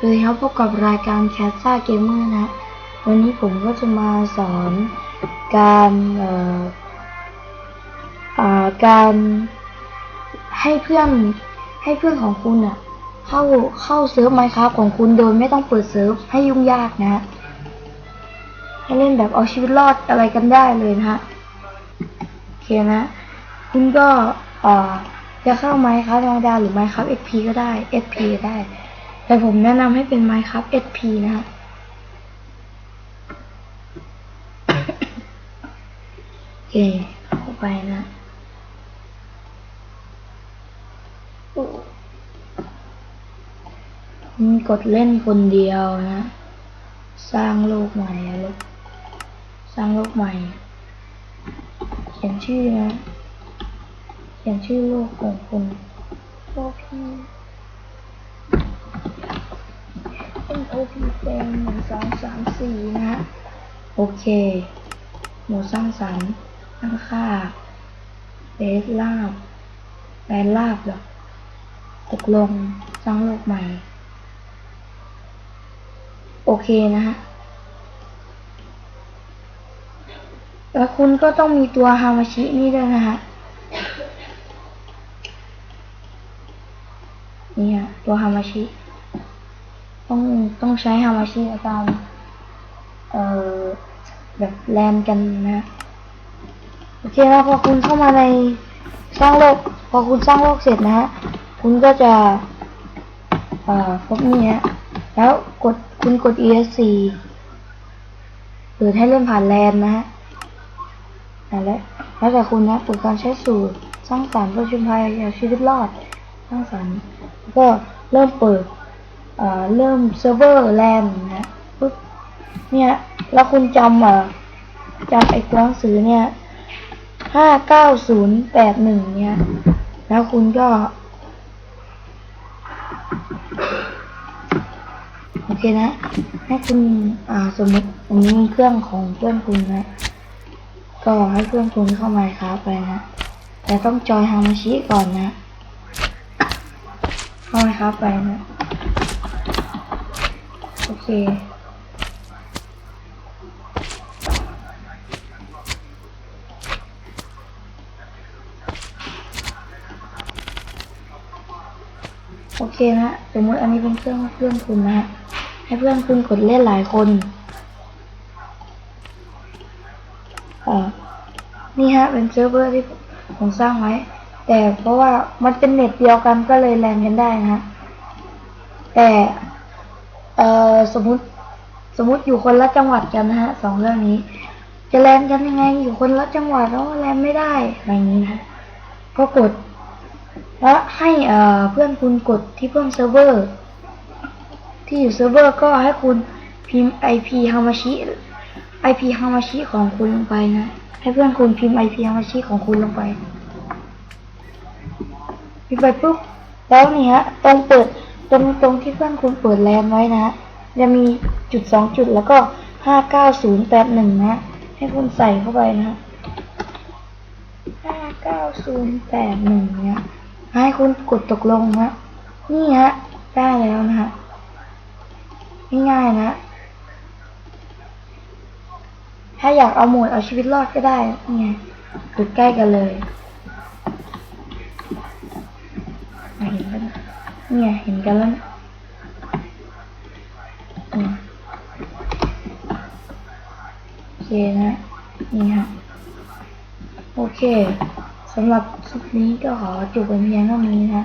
เลยครับพบกับรายการแคสซ่าเกมเมอร์นะ วันนี้ผมก็จะมาสอนการเอ่อาการให้เพื่อนให้เพื่อนของคุณอะเข้าเข้าเซิร์ฟไมครับของคุณโดยไม่ต้องเปิดเซิร์ฟให้ยุ่งยากนะให้เล่นแบบเอาชีวิตรอดอะไรกันได้เลยนะฮะโอเคนะ คุณก็อ่อจะเข้าไมค์ครับธรรมดาหรือไมค์ครับ XP ก็ได้ SP ก็ได้ แต่ผมแนะนำให้เป็นไมค์ครับ SP นะฮะโอเคเข้าไปนะกดเล่นคนเดียวนะ สร้างโลกใหม่ลูกสร้างโลกใหม่ เขียนชื่อนะ เขียนชื่อโลกของคุณโลกพี่ N O P เป็นหนึ่งสองสามสี่นะ โอเค หมูสร้างสรรค์ตั้งค่าเบสลาบแปลนลาบหรอตกลงสร้างโลกใหม่ โอเคนะฮะแล้วคุณก็ต้องมีตัวฮามาชินี่ด้วยนะฮะนี่ฮะตัวฮามาชิ ต้องต้องใช้ฮามาชิในการเอ่อแบบแลนกันนะโอเคนะพอคุณเข้ามาในสร้างโลก พอคุณสร้างโลกเสร็จนะฮะคุณก็จะเอ่อพบนี่ฮะแล้วกดคุณกด ESC เปิดให้เล่นผ่านแลนนะฮะอันแหละแล้วแต่คุณนะเปิดการใช้สูตรสร้างสรรค์ประชุมภัยเอาชีวิตรอดสร้างสรรค์แล้วก็เริ่มเปิด เริ่มเซิร์ฟเวอร์แลนนะปุ๊บเนี่ยแล้วคุณจำอ่อจำไอ้ตัวหนังสือเนี่ยห้าเก้าศูนย์แปดหนึ่งเนี่ย แล้วคุณก็ โอเคนะ ให้คุณ อ่า สมมติอันนี้มีเครื่องของเพื่อนคุณนะ ก็ให้เพื่อนคุณเข้ามาครับไปนะ แต่ต้องจอยฮามาชิก่อนนะ เข้ามาครับไปนะ โอเค โอเคนะสมมติอันนี้เป็นเครื่องเพื่อนคุณนะฮะ ให้เพื่อนคุณกดเล่นหลายคนเอ่อนี่ฮะ เป็นเซิร์ฟเวอร์ที่ผมสร้างไว้ แต่เพราะว่ามันเป็นเน็ตเดียวกันก็เลยแลนกันได้นะฮะแต่ เอ่อสมมติสมมติอยู่คนละจังหวัดกันนะฮะสองเรื่องนี้ จะแลนกันยังไงอยู่คนละจังหวัดแล้วแลนไม่ได้อะไรอย่างนี้นะก็กด แล้วให้เอ่อเพื่อนคุณกดที่เพิ่มเซิร์ฟเวอร์ ที่อยู่เซิร์ฟเวอร์ก็ให้คุณพิมพ์ IP hamashi IP hamashi ของคุณลงไปนะ ให้เพื่อนคุณพิมพ์ IP hamashi ของคุณลงไปพิมพ์ไปปุ๊บแล้วนี่ฮะตรงเปิด ตรงตรงที่เพื่อนคุณเปิดแลนไว้นะ จะมีจุดสองจุดแล้วก็ห้าเก้าศูนย์แปดหนึ่งนะ ให้คุณใส่เข้าไปนะห้าเก้าศูนย์แปดหนึ่งเนี่ยให้คุณกดตกลงนะนี่ฮะ ได้แล้วนะฮะง่ายๆนะ ถ้าอยากเอาหมดเอาชีวิตรอดก็ได้ นี่ไงกดใกล้กันเลย เนี่ยเห็นกันแล้วอืมโอเคนะนี่ฮะโอเคสำหรับคลิปนี้ก็ขอจบเป็นเพียงเท่านี้นะ